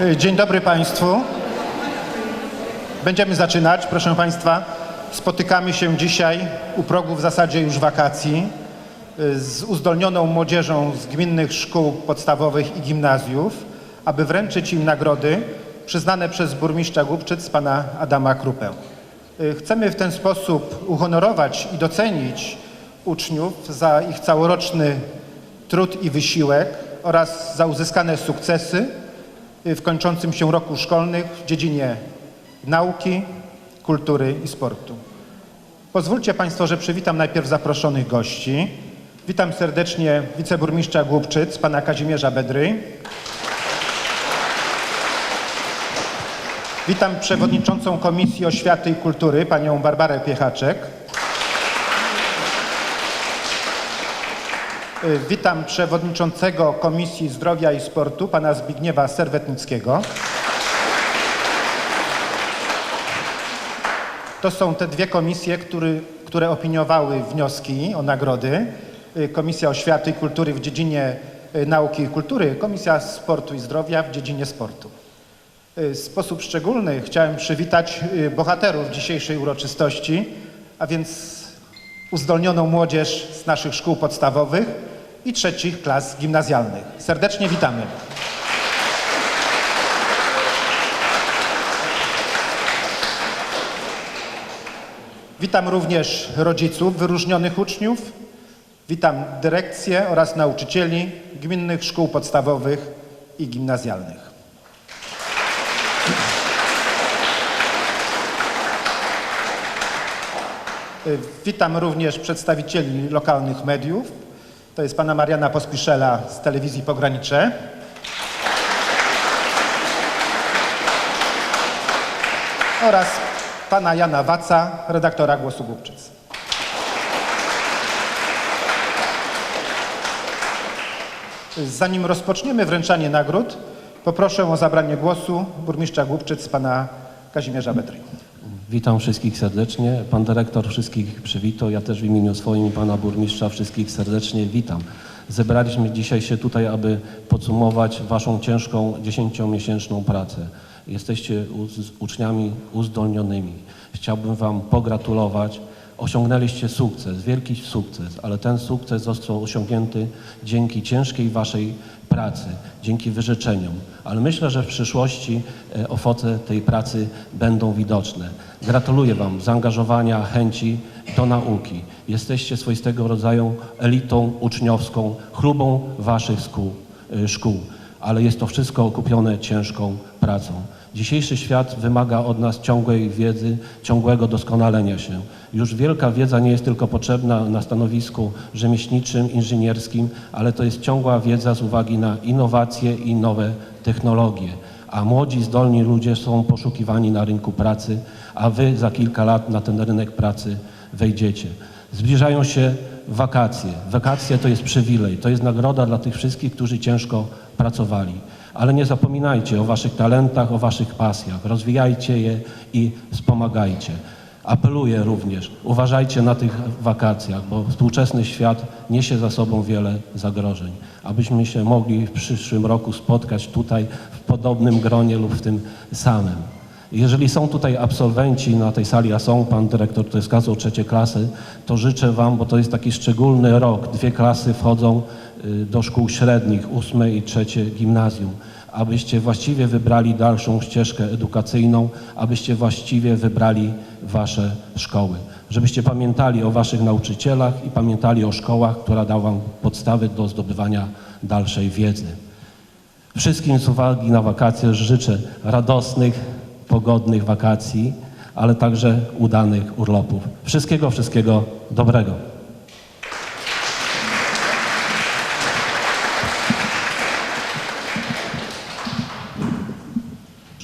Y, Dzień dobry Państwu. Będziemy zaczynać, proszę Państwa. Spotykamy się dzisiaj u progu w zasadzie już wakacji y, z uzdolnioną młodzieżą z gminnych szkół podstawowych i gimnazjów, aby wręczyć im nagrody przyznane przez burmistrza Głubczyc pana Adama Krupę. Y, Chcemy w ten sposób uhonorować i docenić uczniów za ich całoroczny trud i wysiłek oraz za uzyskane sukcesy w kończącym się roku szkolnych w dziedzinie nauki, kultury i sportu. Pozwólcie Państwo, że przywitam najpierw zaproszonych gości. Witam serdecznie wiceburmistrza Głubczyc, pana Kazimierza Bedry. Witam przewodniczącą Komisji Oświaty i Kultury, panią Barbarę Piechaczek. Witam przewodniczącego Komisji Zdrowia i Sportu, pana Zbigniewa Serwetnickiego. To są te dwie komisje, który, które opiniowały wnioski o nagrody. Y, Komisja Oświaty i Kultury w dziedzinie y, nauki i kultury, Komisja Sportu i Zdrowia w dziedzinie sportu. Y, W sposób szczególny chciałem przywitać y, bohaterów dzisiejszej uroczystości, a więc uzdolnioną młodzież z naszych szkół podstawowych i trzecich klas gimnazjalnych. Serdecznie witamy. Witam również rodziców wyróżnionych uczniów. Witam dyrekcję oraz nauczycieli gminnych szkół podstawowych i gimnazjalnych. Witam również przedstawicieli lokalnych mediów. To jest pana Mariana Pospiszela z telewizji Pogranicze. Oraz pana Jana Waca, redaktora Głosu Głubczyc. Zanim rozpoczniemy wręczanie nagród, poproszę o zabranie głosu burmistrza Głubczyc, pana Kazimierza Bedry. Witam wszystkich serdecznie. Pan dyrektor wszystkich przywitał. Ja też w imieniu swoim i pana burmistrza wszystkich serdecznie witam. Zebraliśmy dzisiaj się tutaj, aby podsumować waszą ciężką dziesięciomiesięczną pracę. Jesteście uczniami uzdolnionymi. Chciałbym wam pogratulować. Osiągnęliście sukces, wielki sukces, ale ten sukces został osiągnięty dzięki ciężkiej waszej pracy, dzięki wyrzeczeniom. Ale myślę, że w przyszłości e, owoce tej pracy będą widoczne. Gratuluję wam zaangażowania, chęci do nauki. Jesteście swoistego rodzaju elitą uczniowską, chlubą waszych szkół, e, szkół. ale jest to wszystko okupione ciężką pracą. Dzisiejszy świat wymaga od nas ciągłej wiedzy, ciągłego doskonalenia się. Już wielka wiedza nie jest tylko potrzebna na stanowisku rzemieślniczym, inżynierskim, ale to jest ciągła wiedza z uwagi na innowacje i nowe technologie. A młodzi, zdolni ludzie są poszukiwani na rynku pracy, a wy za kilka lat na ten rynek pracy wejdziecie. Zbliżają się wakacje. Wakacje to jest przywilej, to jest nagroda dla tych wszystkich, którzy ciężko pracowali. Ale nie zapominajcie o waszych talentach, o waszych pasjach. Rozwijajcie je i wspomagajcie. Apeluję również, uważajcie na tych wakacjach, bo współczesny świat niesie za sobą wiele zagrożeń. Abyśmy się mogli w przyszłym roku spotkać tutaj w podobnym gronie lub w tym samym. Jeżeli są tutaj absolwenci na tej sali, a są, pan dyrektor tutaj wskazał trzecie klasy, to życzę wam, bo to jest taki szczególny rok, dwie klasy wchodzą do szkół średnich, ósme i trzecie gimnazjum, abyście właściwie wybrali dalszą ścieżkę edukacyjną, abyście właściwie wybrali wasze szkoły, żebyście pamiętali o waszych nauczycielach i pamiętali o szkołach, która da wam podstawy do zdobywania dalszej wiedzy. Wszystkim z uwagi na wakacje życzę radosnych, pogodnych wakacji, ale także udanych urlopów. Wszystkiego, wszystkiego dobrego.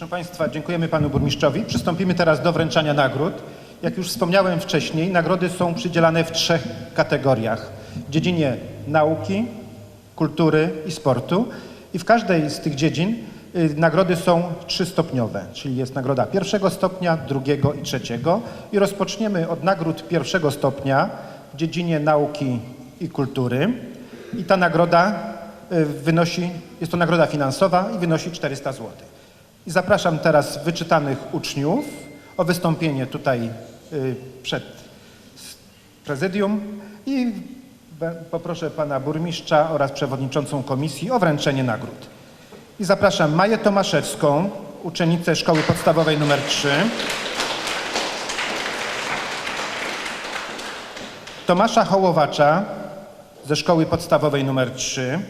Proszę Państwa, dziękujemy Panu Burmistrzowi. Przystąpimy teraz do wręczania nagród. Jak już wspomniałem wcześniej, nagrody są przydzielane w trzech kategoriach. W dziedzinie nauki, kultury i sportu. I w każdej z tych dziedzin y, nagrody są trzystopniowe, czyli jest nagroda pierwszego stopnia, drugiego i trzeciego. I rozpoczniemy od nagród pierwszego stopnia w dziedzinie nauki i kultury. I ta nagroda y, wynosi, jest to nagroda finansowa i wynosi 400 zł. I zapraszam teraz wyczytanych uczniów o wystąpienie tutaj y, przed prezydium i poproszę pana burmistrza oraz przewodniczącą komisji o wręczenie nagród. I zapraszam Maję Tomaszewską, uczennicę szkoły podstawowej nr 3. Tomasza Hołowacza ze szkoły podstawowej nr 3.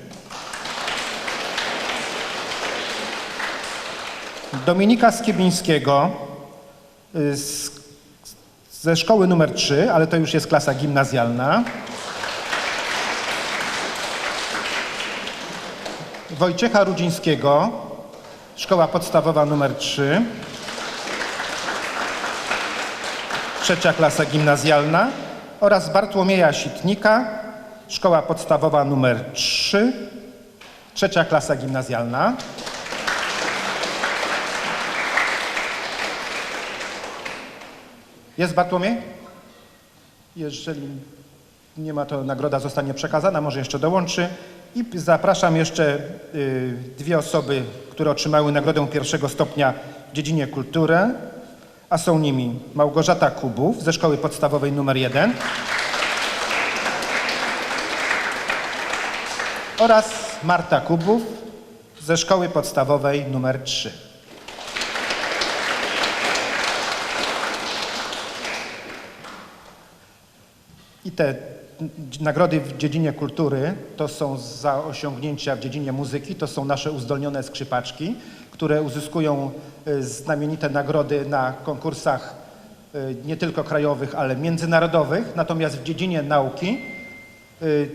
Dominika Skiebińskiego y, z, ze szkoły numer 3, ale to już jest klasa gimnazjalna. Wojciecha Rudzińskiego, szkoła podstawowa numer 3. Trzecia klasa gimnazjalna oraz Bartłomieja Sitnika, szkoła podstawowa numer 3. Trzecia klasa gimnazjalna. Jest Bartłomiej? Jeżeli nie ma, to nagroda zostanie przekazana, może jeszcze dołączy. I zapraszam jeszcze y, dwie osoby, które otrzymały nagrodę pierwszego stopnia w dziedzinie kultury, a są nimi Małgorzata Kubów ze szkoły podstawowej numer 1 oraz Marta Kubów ze szkoły podstawowej numer 3. I te nagrody w dziedzinie kultury to są za osiągnięcia w dziedzinie muzyki, to są nasze uzdolnione skrzypaczki, które uzyskują y, znamienite nagrody na konkursach y, nie tylko krajowych, ale międzynarodowych. Natomiast w dziedzinie nauki y,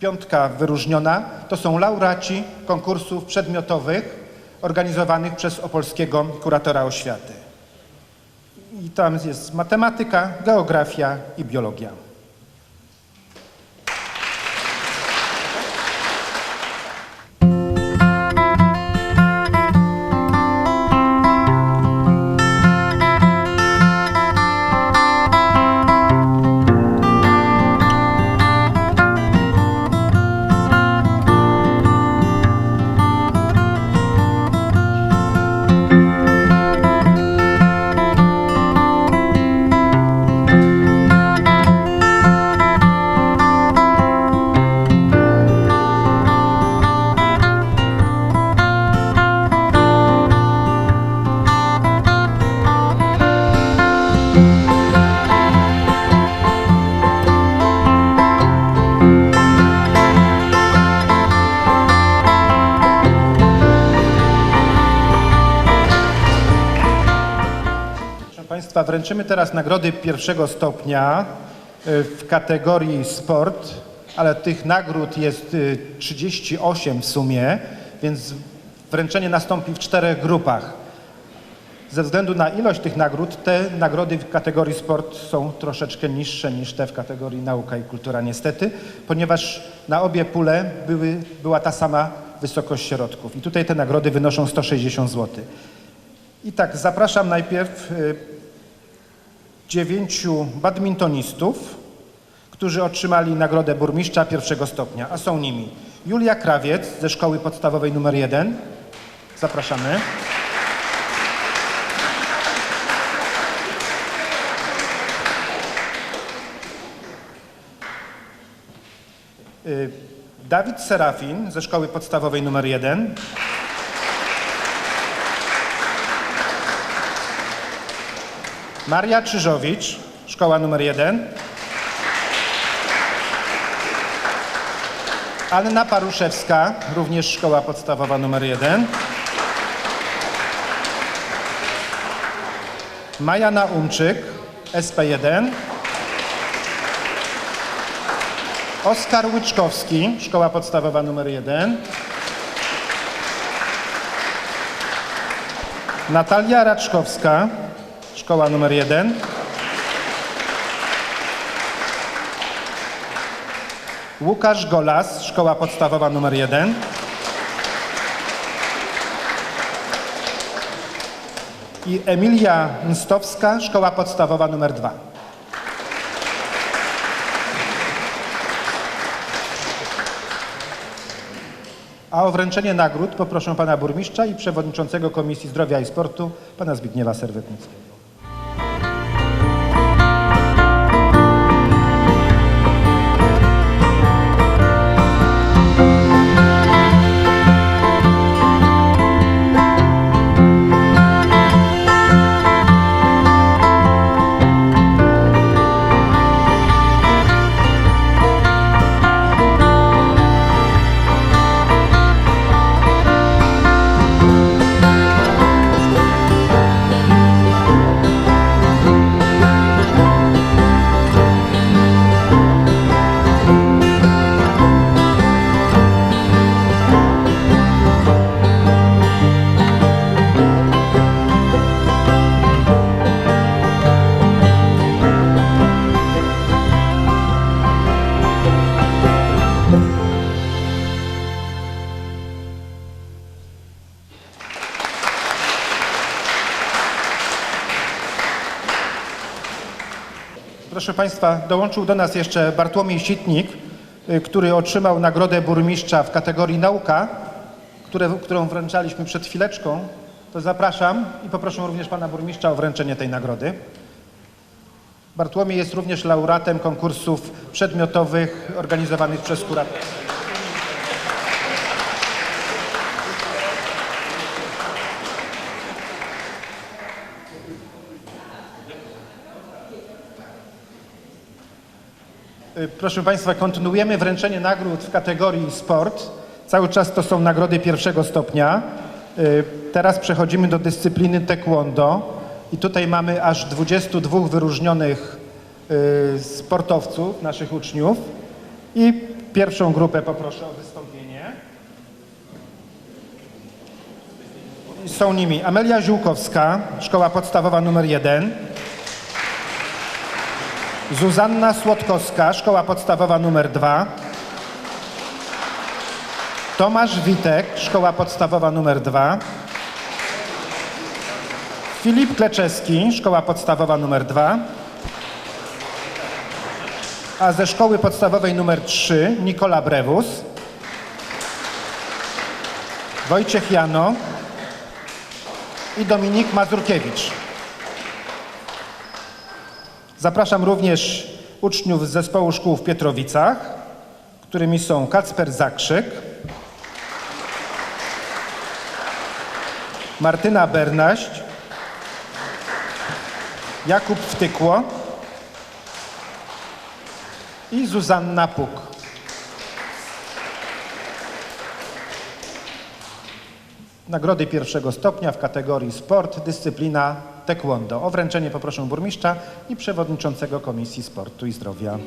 piątka wyróżniona to są laureaci konkursów przedmiotowych organizowanych przez opolskiego kuratora oświaty. I tam jest matematyka, geografia i biologia. Wręczymy teraz nagrody pierwszego stopnia y, w kategorii sport, ale tych nagród jest y, 38 w sumie, więc wręczenie nastąpi w czterech grupach. Ze względu na ilość tych nagród, te nagrody w kategorii sport są troszeczkę niższe niż te w kategorii nauka i kultura niestety, ponieważ na obie pule były, była ta sama wysokość środków. I tutaj te nagrody wynoszą 160 zł. I tak, zapraszam najpierw y, dziewięciu badmintonistów, którzy otrzymali nagrodę burmistrza pierwszego stopnia, a są nimi Julia Krawiec ze szkoły podstawowej numer 1. Zapraszamy. Y, Dawid Serafin ze szkoły podstawowej numer 1. Maria Czyżowicz, szkoła numer 1. Anna Paruszewska, również szkoła podstawowa numer 1. Maja Naumczyk, SP1. Oskar Łyczkowski, szkoła podstawowa numer 1. Natalia Raczkowska, szkoła numer 1. Łukasz Golas, szkoła podstawowa numer 1. I Emilia Mstowska, szkoła podstawowa numer 2. A o wręczenie nagród poproszę pana burmistrza i przewodniczącego Komisji Zdrowia i Sportu, pana Zbigniewa Serwetnickiego. Państwa, dołączył do nas jeszcze Bartłomiej Sitnik, y, który otrzymał nagrodę burmistrza w kategorii nauka, które, którą wręczaliśmy przed chwileczką. To zapraszam i poproszę również Pana Burmistrza o wręczenie tej nagrody. Bartłomiej jest również laureatem konkursów przedmiotowych organizowanych przez kuratora. Proszę Państwa, kontynuujemy wręczenie nagród w kategorii sport. Cały czas to są nagrody pierwszego stopnia. Y, Teraz przechodzimy do dyscypliny taekwondo i tutaj mamy aż 22 wyróżnionych y, sportowców, naszych uczniów. I pierwszą grupę poproszę o wystąpienie. Są nimi Amelia Ziółkowska, szkoła podstawowa numer 1. Zuzanna Słodkowska, szkoła podstawowa nr 2. Tomasz Witek, szkoła podstawowa nr 2. Filip Kleczewski, szkoła podstawowa nr 2. A ze szkoły podstawowej nr 3 Nikola Brewus. Wojciech Jano i Dominik Mazurkiewicz. Zapraszam również uczniów z zespołu szkół w Pietrowicach, którymi są Kacper Zakrzyk, Martyna Bernaść, Jakub Wtykło i Zuzanna Puk. Nagrody pierwszego stopnia w kategorii sport, dyscyplina taekwondo. O wręczenie poproszę burmistrza i przewodniczącego Komisji Sportu i Zdrowia.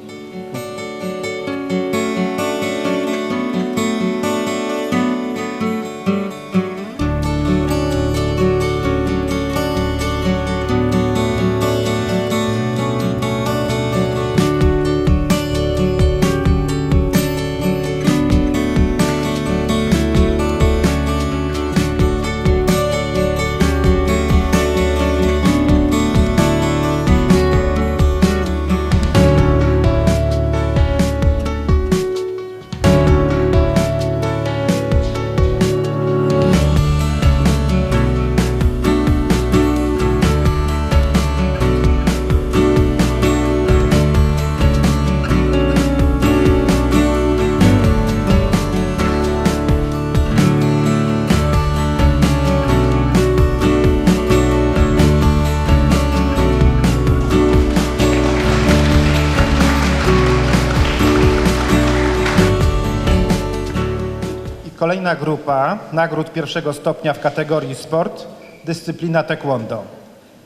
Kolejna grupa nagród pierwszego stopnia w kategorii sport, dyscyplina taekwondo.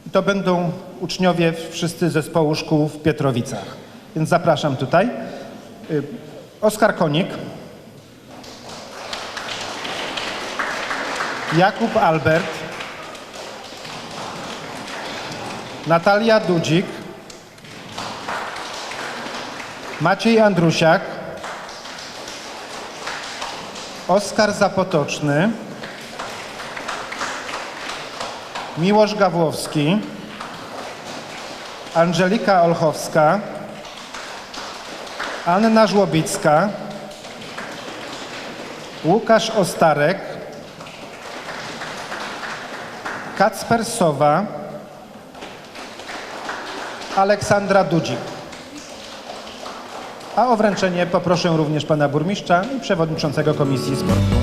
I to będą uczniowie wszyscy zespołu szkół w Pietrowicach. Więc zapraszam tutaj. Y, Oskar Konik, Jakub Albert, Natalia Dudzik, Maciej Andrusiak, Oskar Zapotoczny, Miłosz Gawłowski, Angelika Olchowska, Anna Żłobicka Łukasz Ostarek, Kacper Sowa, Aleksandra Dudzik. A o wręczenie poproszę również pana burmistrza i przewodniczącego Komisji Sportu.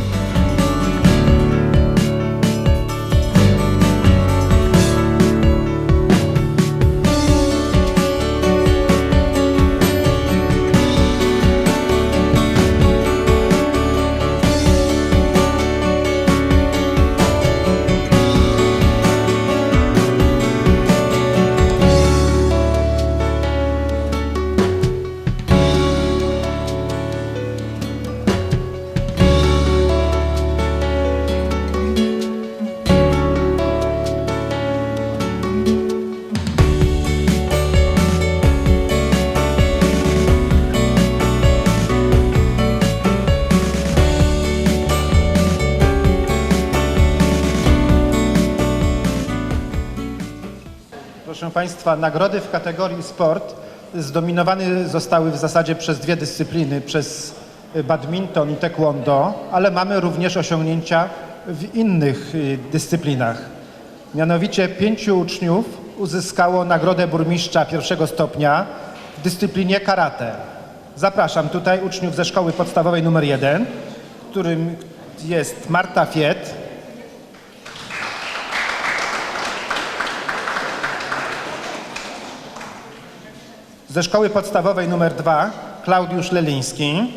Państwa, nagrody w kategorii sport zdominowane zostały w zasadzie przez dwie dyscypliny, przez badminton i taekwondo, ale mamy również osiągnięcia w innych y, dyscyplinach. Mianowicie pięciu uczniów uzyskało nagrodę burmistrza pierwszego stopnia w dyscyplinie karate. Zapraszam tutaj uczniów ze szkoły podstawowej numer 1, którym jest Marta Fiet, Ze szkoły podstawowej numer 2 Klaudiusz Leliński.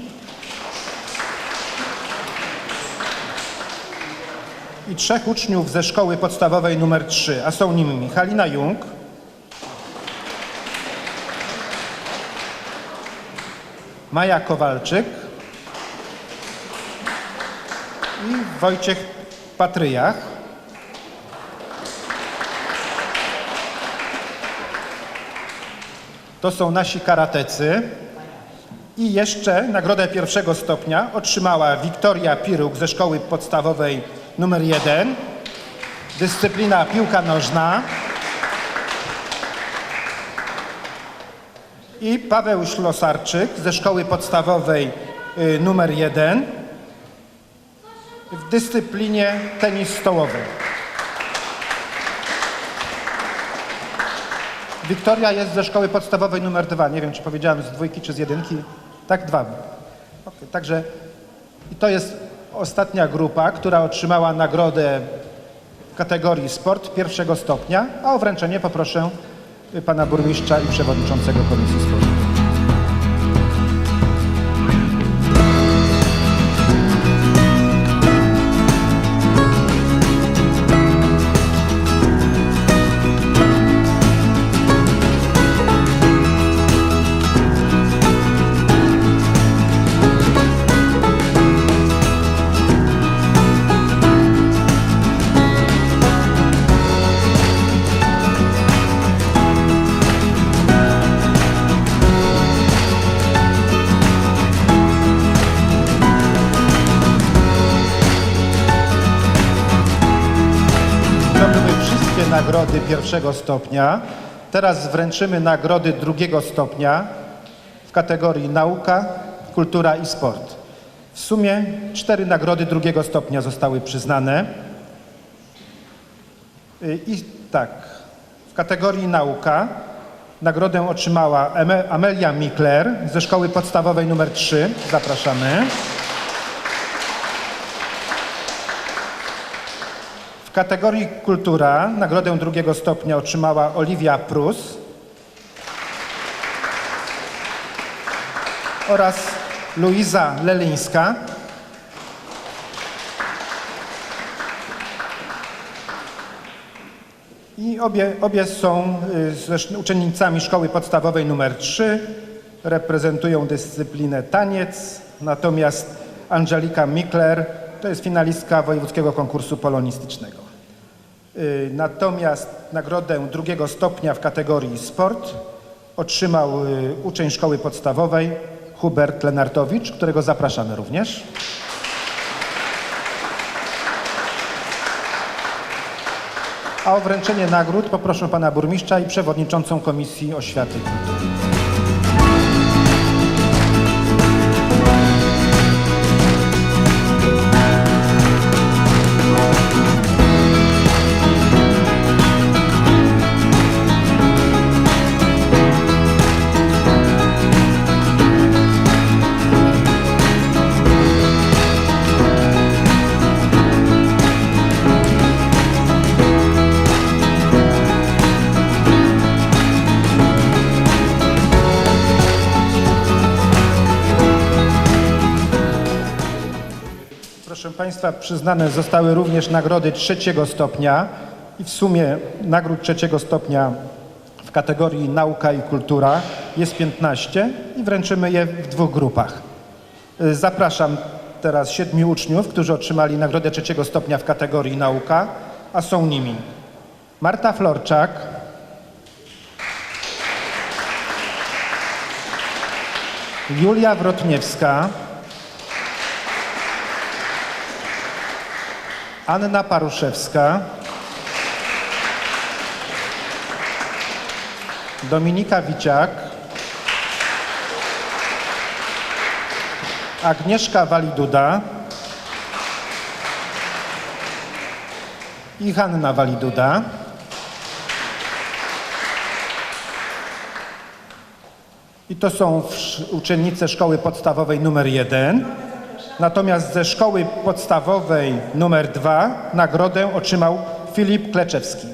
I trzech uczniów ze szkoły podstawowej numer 3, a są nimi Halina Jung, Maja Kowalczyk i Wojciech Patryjach. To są nasi karatecy. I jeszcze nagrodę pierwszego stopnia otrzymała Wiktoria Piruk ze szkoły podstawowej numer 1. Dyscyplina piłka nożna. I Paweł Ślosarczyk ze szkoły podstawowej y, numer 1 w dyscyplinie tenis stołowy. Wiktoria jest ze szkoły podstawowej numer dwa. Nie wiem, czy powiedziałem z dwójki, czy z jedynki. Tak, dwa. Okay, także i to jest ostatnia grupa, która otrzymała nagrodę w kategorii sport pierwszego stopnia, a o wręczenie poproszę pana burmistrza i przewodniczącego Komisji pierwszego stopnia. Teraz wręczymy nagrody drugiego stopnia w kategorii nauka, kultura i sport. W sumie cztery nagrody drugiego stopnia zostały przyznane. I tak, w kategorii nauka nagrodę otrzymała Amelia Mikler ze szkoły podstawowej numer 3. Zapraszamy. Kategorii kultura nagrodę drugiego stopnia otrzymała Oliwia Prus oraz Luiza Lelińska. I obie, obie są y, uczennicami szkoły podstawowej numer 3. Reprezentują dyscyplinę taniec, natomiast Angelika Mikler to jest finalistka wojewódzkiego konkursu polonistycznego. Y, Natomiast nagrodę drugiego stopnia w kategorii sport otrzymał y, uczeń szkoły podstawowej Hubert Lenartowicz, którego zapraszamy również. A o wręczenie nagród poproszę pana burmistrza i przewodniczącą Komisji Oświaty. Państwa, przyznane zostały również nagrody trzeciego stopnia i w sumie nagród trzeciego stopnia w kategorii nauka i kultura jest 15 i wręczymy je w dwóch grupach. Y, Zapraszam teraz siedmiu uczniów, którzy otrzymali nagrodę trzeciego stopnia w kategorii nauka, a są nimi Marta Florczak, Julia Wrotniewska, Anna Paruszewska, Dominika Wiciak, Agnieszka Waliduda i Hanna Waliduda. I to są uczennice szkoły podstawowej numer 1. Natomiast ze szkoły podstawowej numer 2 nagrodę otrzymał Filip Kleczewski.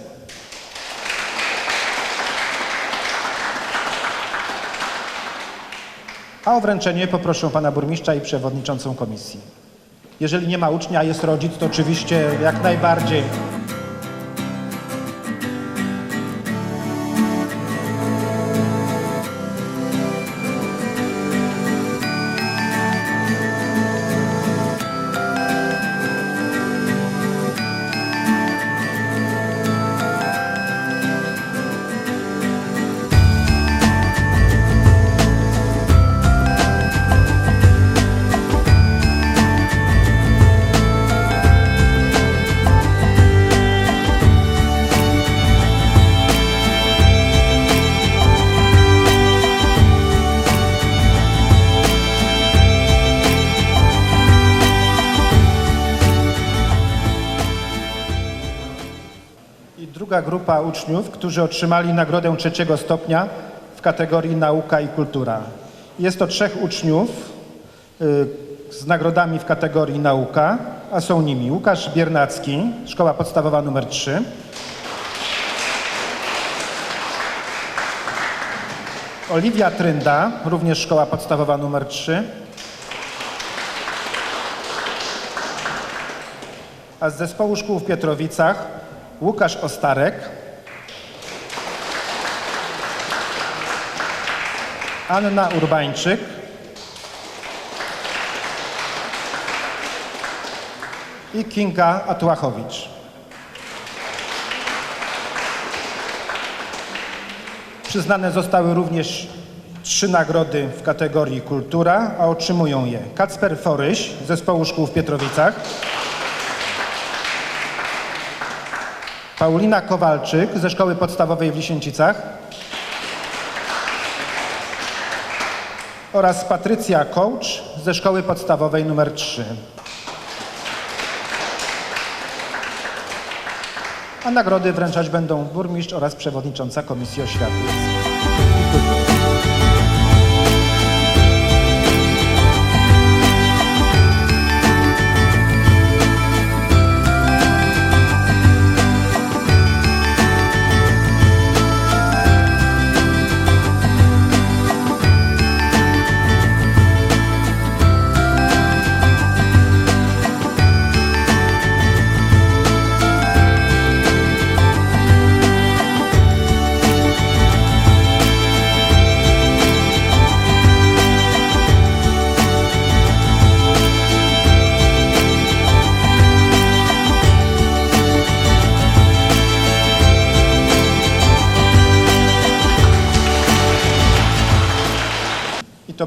A o wręczenie poproszę pana burmistrza i przewodniczącą komisji. Jeżeli nie ma ucznia, jest rodzic, to oczywiście jak najbardziej. Grupa uczniów, którzy otrzymali nagrodę trzeciego stopnia w kategorii nauka i kultura. Jest to trzech uczniów y, z nagrodami w kategorii nauka, a są nimi Łukasz Biernacki, szkoła podstawowa nr 3, Oliwia Trynda, również szkoła podstawowa nr 3, a z zespołu szkół w Pietrowicach Łukasz Ostarek, Anna Urbańczyk, i Kinga Atłachowicz. Przyznane zostały również trzy nagrody w kategorii kultura, a otrzymują je Kacper Foryś z zespołu szkół w Pietrowicach, Paulina Kowalczyk ze szkoły podstawowej w Lisięcicach oraz Patrycja Kołcz ze szkoły podstawowej nr 3. A nagrody wręczać będą burmistrz oraz przewodnicząca Komisji Oświaty.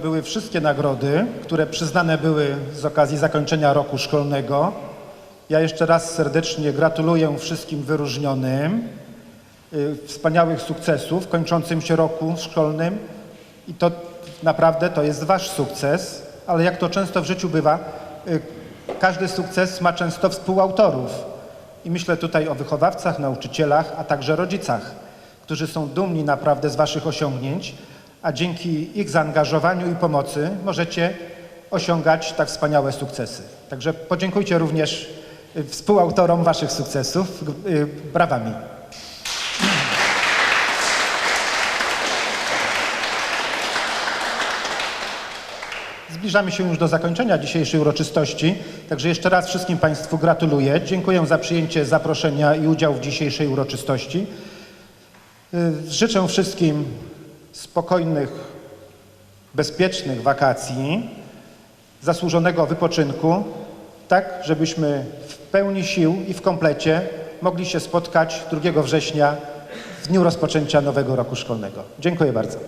Były wszystkie nagrody, które przyznane były z okazji zakończenia roku szkolnego. Ja jeszcze raz serdecznie gratuluję wszystkim wyróżnionym, y, wspaniałych sukcesów kończącym się roku szkolnym. I to naprawdę to jest wasz sukces, ale jak to często w życiu bywa, y, każdy sukces ma często współautorów. I myślę tutaj o wychowawcach, nauczycielach, a także rodzicach, którzy są dumni naprawdę z waszych osiągnięć, a dzięki ich zaangażowaniu i pomocy możecie osiągać tak wspaniałe sukcesy. Także podziękujcie również y, współautorom waszych sukcesów y, brawami. Zbliżamy się już do zakończenia dzisiejszej uroczystości, także jeszcze raz wszystkim Państwu gratuluję. Dziękuję za przyjęcie zaproszenia i udział w dzisiejszej uroczystości. Y, Życzę wszystkim spokojnych, bezpiecznych wakacji, zasłużonego wypoczynku, tak żebyśmy w pełni sił i w komplecie mogli się spotkać 2 września w dniu rozpoczęcia nowego roku szkolnego. Dziękuję bardzo.